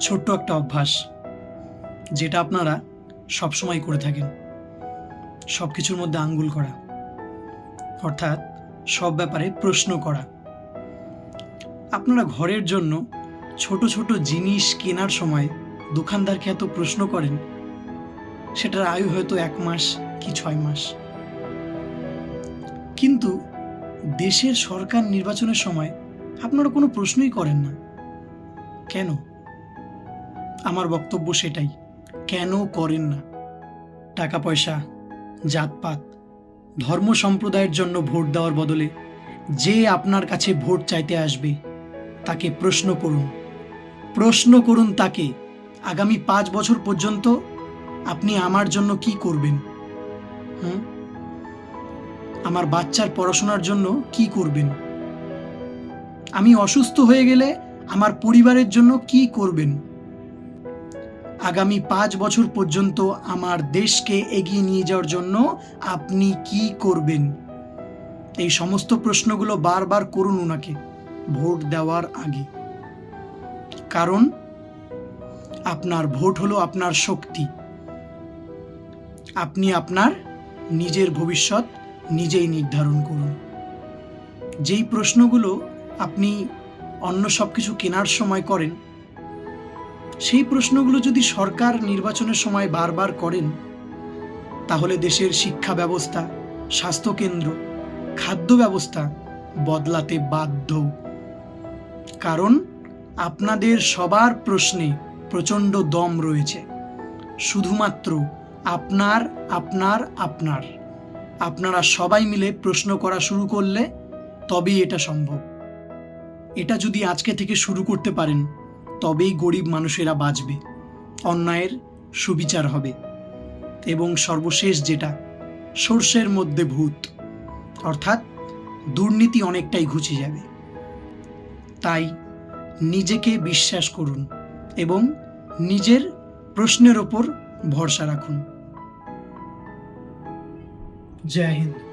ছোট্ট একটা অভ্যাস, যেটা আপনারা সবসময় করে থাকেন। সব কিছুর মধ্যে আঙ্গুল করা, অর্থাৎ সব ব্যাপারে প্রশ্ন করা। আপনারা ঘরের জন্য ছোট ছোট জিনিস কেনার সময় দোকানদারকে এত প্রশ্ন করেন, সেটার আয়ু হয়তো এক মাস কি ছয় মাস। কিন্তু দেশের সরকার নির্বাচনের সময় আপনারা কোনো প্রশ্নই করেন না। কেন? আমার বক্তব্য সেটাই। কেন করেন না? টাকা পয়সা জাতপাত, ধর্ম সম্প্রদায়ের জন্য ভোট দেওয়ার বদলে যে আপনার কাছে ভোট চাইতে আসবে, তাকে প্রশ্ন করুন। প্রশ্ন করুন তাকে, আগামী পাঁচ বছর পর্যন্ত আপনি আমার জন্য কি করবেন? হুম? আমার বাচ্চার পড়াশোনার জন্য কি করবেন? আমি অসুস্থ হয়ে গেলে আমার পরিবারের জন্য কি করবেন? আগামী পাঁচ বছর পর্যন্ত আমার দেশকে এগিয়ে নিয়ে যাওয়ার জন্য আপনি কি করবেন? এই সমস্ত প্রশ্নগুলো বারবার করুন ওনাকে ভোট দেওয়ার আগে। কারণ, আপনার ভোট হলো আপনার শক্তি। আপনি আপনার নিজের ভবিষ্যৎ নিজেই নির্ধারণ করুন। যেই প্রশ্নগুলো আপনি অন্য সব কিছু কেনার সময় করেন সেই প্রশ্নগুলো যদি সরকার নির্বাচনের সময় বারবার করেন, তাহলে দেশের শিক্ষা ব্যবস্থা, স্বাস্থ্যকেন্দ্র, খাদ্য ব্যবস্থা বদলাতে বাধ্য। কারণ আপনাদের সবার প্রশ্নে প্রচণ্ড দম রয়েছে। শুধুমাত্র আপনার আপনার আপনার। আপনারা সবাই মিলে প্রশ্ন করা শুরু করলে তবেই এটা সম্ভব। এটা যদি আজকে থেকে শুরু করতে পারেন তবেই গরিব মানুষেরা বাঁচবে, অন্যায়ের সুবিচার হবে এবং সর্বশেষ যেটা, সর্ষের মধ্যে ভূত। অর্থাৎ দুর্নীতি অনেকটাই ঘুচে যাবে। তাই নিজেকে বিশ্বাস করুন এবং নিজের প্রশ্নের ওপর ভরসা রাখুন। জয় হিন্দ।